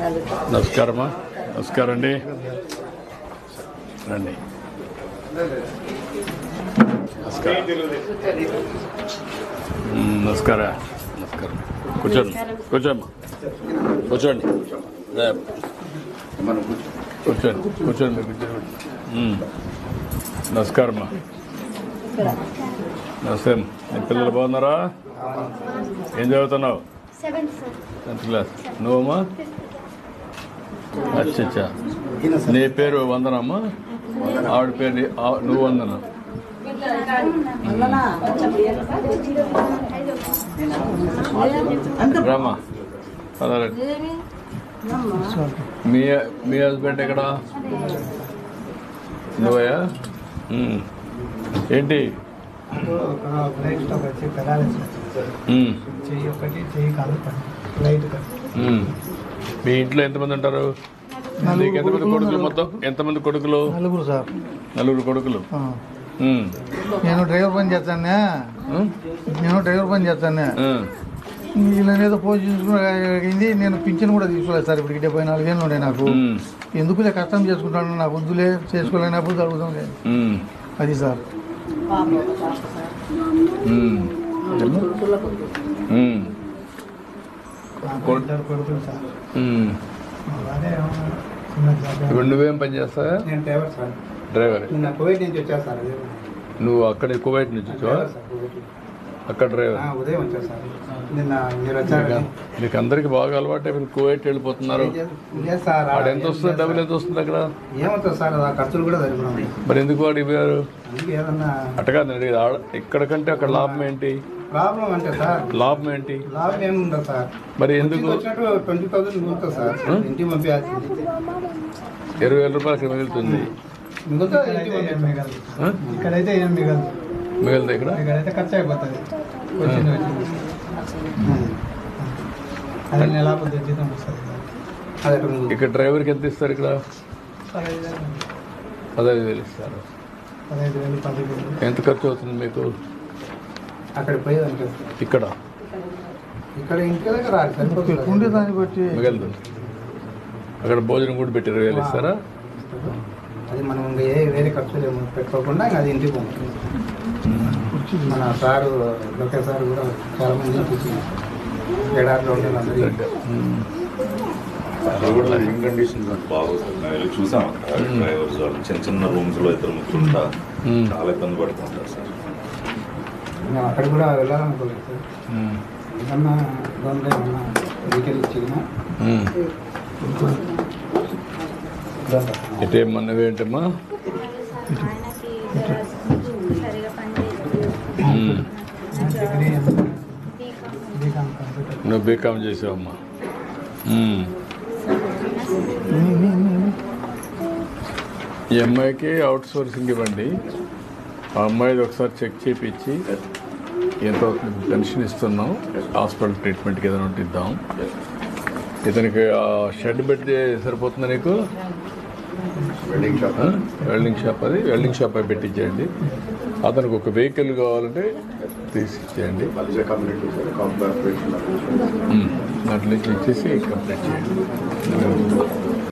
నమస్కారమ్మా. నమస్కారం అండి. రండి. నమస్కారం. నమస్కార. నమస్కారం. కూర్చోండి. కూర్చోమ్మా. కూర్చోండి. కూర్చోండి. కూర్చోండి. నమస్కారమ్మా. నమస్తే. మీ పిల్లలు బాగున్నారా? ఏం చదువుతున్నావు? టెన్త్ క్లాస్ నువ్వమ్మా? అచ్చచ్చా. నీ పేరు వందనమ్మా? ఆవిడ పేరు నువ్వు వందన. రామా పదాలండి మీ మీ హస్బెండ్ ఎక్కడ? నువ్వయ్యా. ఏంటి? లైట్ స్టాప్ వచ్చి పెరాలిసిస్ ఉమ్. చెయ్యి ఒకటి చెయ్యి కాదు లైట్. మీ ఇంట్లో ఎంతమంది ఉంటారు నీకు ఎంతమంది కొడుకులు మొత్తం ఎంతమంది కొడుకులు నలుగురు సార్ నలుగురు కొడుకులు. ఉమ్. నేను డ్రైవర్ పని చేస్తానే ఉమ్? నేను డ్రైవర్ పని చేస్తానే ఉమ్. వీళ్ళ ఏదో పోస్ట్ చేసుకుని నేను పింఛన్ కూడా తీసుకోలేదు సార్ ఇప్పుడు డెబ్బై నాలుగేళ్ళు ఉండే నాకు ఉమ్. ఎందుకులే కష్టం చేసుకుంటాను నాకు వద్దులే చేసుకోలేనప్పుడు జరుగుతాం లేదు ఉమ్. అది సార్ ఉమ్. ఉమ్. కొడు- ఇద్దరు కొడుకులు సార్ ఉమ్. అదే చిన్న జాబ్. ఇప్పుడు నువ్వేం పని చేస్తావా? నేను డ్రైవర్ నువ్వు అక్కడ కువైట్ నుంచి వచ్చావా. అక్కడ డ్రైవర్. మీకు అందరికి బాగా అలవాటు మీరు కువైట్ వెళ్ళిపోతున్నారు. ఎంత వస్తుంది? డబ్బులు ఎంత వస్తుంది అక్కడ? ఏమవుతుంది సార్? ఆ ఖర్చులు కూడా మరి ఎందుకు వాడు ఇవ్వరు? అట్టగా ఇక్కడ కంటే అక్కడ లాభం ఏంటి? ప్రాబ్లం అంటే సార్ లాభం ఏంటి? లాభం ఏముండదు సార్. మరి ఎందుకు? వచ్చినట్టు ట్వంటీ థౌసండ్ మిగులుతుంది సార్. ఇంటికి పంపించాల్సింది ఇరవై వేల రూపాయలు అక్కడ మిగులుతుంది మిగులుతుంది ఇంటికి ఇక్కడైతే ఏం పంపించాలి మిగలదు. ఆ? ఇక్కడైతే ఏం మిగలదు. మిగులుతుంది ఇక్కడ? ఇక్కడైతే ఖర్చు అయిపోతుంది. వచ్చింది వచ్చింది. అదే నెల కొద్దిగా జీతం వస్తుంది. ఇక్కడ డ్రైవర్కి ఎంత ఇస్తారు ఇక్కడ? పదహైదు వేలు. పదహైదు వేలు ఇస్తారు. పదహైదు వేలు పది వేలు. ఎంత ఖర్చు అవుతుంది మీకు? అక్కడికి పోయేదానికి ఇక్కడ? ఇక్కడ ఇంటి దగ్గర రాదు. ఉండే దాన్ని బట్టి మిగలదు. అక్కడ భోజనం కూడా పెట్టి ఇరవై వేలు ఇస్తారా అది మనం ఇంకా ఏ వేరే ఖర్చులు ఏమో పెట్టుకోకుండా ఇంకా అది ఇంటికి పంపుతుంది మన సారు లోకేష్ సార్ కూడా చాలా మంది చూసి ఎడారిలో ఉండే అందరికీ ఉమ్. అది కూడా లివింగ్ కండిషన్స్ వెళ్ళి చూసాం. అక్కడ డ్రైవర్స్ వాళ్ళు చిన్న చిన్న రూమ్స్లో ఇద్దరు ముగ్గురుంటా ఉమ్. చాలా ఇబ్బంది పడుతుంటారు సార్. మేము అక్కడ కూడా వెళ్ళాలనుకోలేదు సార్. ఏమన్నా గవర్నమెంట్ ఏమన్నా వెహికల్ ఇచ్చినా నువ్వు బీకామ్ చేసావమ్మా. ఈ అమ్మాయికి అవుట్ సోర్సింగ్ ఇవ్వండి. ఆ అమ్మాయిది ఒకసారి చెక్ చేయించి ఎంత పెన్షన్ ఇస్తున్నాం. హాస్పిటల్ ట్రీట్మెంట్కి ఏదైనా ఉంటే ఇద్దాం. ఇతనికి ఆ షెడ్ పెడితే సరిపోతుందా నీకు? వెల్డింగ్ షాప్ వెల్డింగ్ షాప్ అది. వెల్డింగ్ షాప్ అవి పెట్టించేయండి అతనికి ఒక వెహికల్ కావాలంటే తీసి ఇచ్చేయండి ఉమ్. దాంట్లో నుంచి ఇచ్చేసి కంప్లీట్ చేయండి.